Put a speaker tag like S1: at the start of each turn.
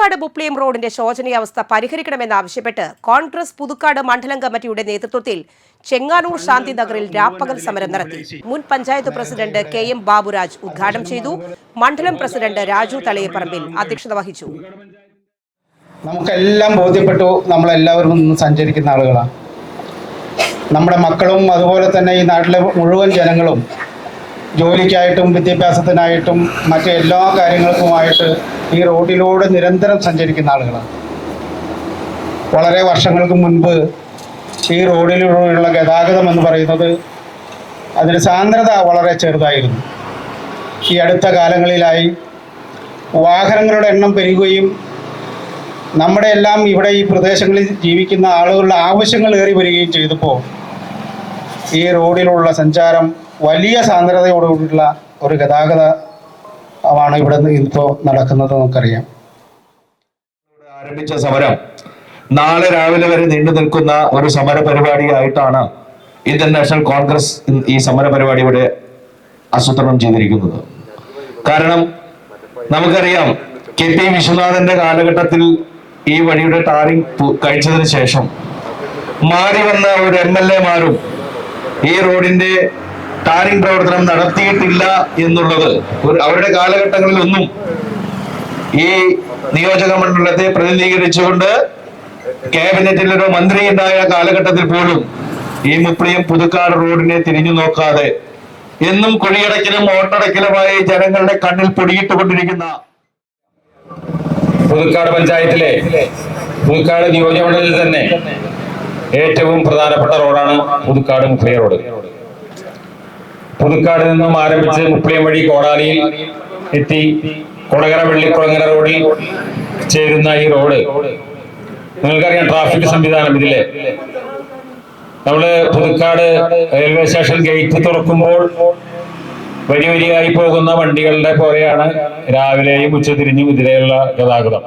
S1: പുതുക്കാട് ബുപ്ലിയം റോഡിന്റെ ശോചനീയാവസ്ഥ പരിഹരിക്കണമെന്നാവശ്യപ്പെട്ട് കോൺഗ്രസ് പുതുക്കാട് മണ്ഡലം കമ്മിറ്റിയുടെ നേതൃത്വത്തിൽ ചെങ്ങാനൂർ ശാന്തി നഗറിൽ രാപ്പകൽ സമരം നടത്തി. മുൻ panchayat president K M Baburaj ഉദ്ഘാടനം ചെയ്തു. മണ്ഡലം പ്രസിഡന്റ് രാജു തളയപ്പറമ്പിൽ അധ്യക്ഷത വഹിച്ചു.
S2: നമുക്കെല്ലാം ബോധ്യപ്പെട്ടു നമ്മളെല്ലാവരും സഞ്ചരിക്കുന്ന ആളുകളാണ്. നമ്മുടെ മക്കളും അതുപോലെ തന്നെ ഈ നാട്ടിലെ മുഴുവൻ ജനങ്ങളും ജോലിക്കായിട്ടും വിദ്യാഭ്യാസത്തിനായിട്ടും മറ്റ് എല്ലാ കാര്യങ്ങൾക്കുമായിട്ട് ഈ റോഡിലൂടെ നിരന്തരം സഞ്ചരിക്കുന്ന ആളുകളാണ്. വളരെ വർഷങ്ങൾക്ക് മുൻപ് ഈ റോഡിലൂടെയുള്ള ഗതാഗതം എന്ന് പറയുന്നത് അതിന് സാന്ദ്രത വളരെ ചെറുതായിരുന്നു. ഈ അടുത്ത കാലങ്ങളിലായി വാഹനങ്ങളുടെ എണ്ണം പെരുകുകയും നമ്മുടെ എല്ലാം ഇവിടെ ഈ പ്രദേശങ്ങളിൽ ജീവിക്കുന്ന ആളുകളുടെ ആവശ്യങ്ങൾ ഏറി വരികയും ചെയ്തപ്പോൾ ഈ റോഡിലുള്ള സഞ്ചാരം വലിയ സാന്ദ്രതയോടുകൂടിയുള്ള ഒരു ഗതാഗതമാണ് ഇവിടെ ഇപ്പോ നടക്കുന്നത് നമുക്കറിയാം.
S3: ആരംഭിച്ച സമരം നാളെ രാവിലെ വരെ നീണ്ടു നിൽക്കുന്ന ഒരു സമര പരിപാടിയായിട്ടാണ് ഇന്ത്യൻ നാഷണൽ കോൺഗ്രസ് ഈ സമര പരിപാടി ഇവിടെ ആസൂത്രണം ചെയ്തിരിക്കുന്നത്. കാരണം നമുക്കറിയാം കെ പി വിശ്വനാഥന്റെ കാലഘട്ടത്തിൽ ഈ വഴിയുടെ ടാറിംഗ് കഴിച്ചതിന് ശേഷം മാറി വന്ന ഒരു എം എൽ എമാരും ഈ റോഡിന്റെ ടാറിംഗ് പ്രവർത്തനം നടത്തിയിട്ടില്ല എന്നുള്ളത് അവരുടെ കാലഘട്ടങ്ങളിലൊന്നും ഈ നിയോജക മണ്ഡലത്തെ പ്രതിനിധീകരിച്ചുകൊണ്ട് ക്യാബിനറ്റിൽ ഒരു മന്ത്രി ഉണ്ടായ കാലഘട്ടത്തിൽ പോലും ഈ മുപ്രിയം പുതുക്കാട് റോഡിനെ തിരിഞ്ഞു നോക്കാതെ എന്നും കുഴിയടക്കിലും ഓട്ടടക്കിലുമായി ജനങ്ങളുടെ കണ്ണിൽ പൊടിയിട്ടുകൊണ്ടിരിക്കുന്ന
S4: പുതുക്കാട് പഞ്ചായത്തിലെ പുതുക്കാട് നിയോജകമണ്ഡലത്തിൽ തന്നെ ഏറ്റവും പ്രധാനപ്പെട്ട റോഡാണ് പുതുക്കാട് മുപ്പിളിയ റോഡ്. പുതുക്കാട് നിന്നും ആരംഭിച്ച് മുപ്പിളിയം വഴി കോടാലിയിൽ എത്തി കൊടകര വെള്ളിക്കുളങ്ങര റോഡിൽ ചേരുന്ന ഈ റോഡ്. നിങ്ങൾക്കറിയാം ട്രാഫിക് സംവിധാനം ഇതിലെ. നമ്മൾ പുതുക്കാട് റെയിൽവേ സ്റ്റേഷൻ ഗേറ്റ് തുറക്കുമ്പോൾ വരി വരിയായി പോകുന്ന വണ്ടികളുടെ പോലെയാണ് രാവിലെയും ഉച്ചതിരിഞ്ഞും ഇതിലെയുള്ള ഗതാഗതം.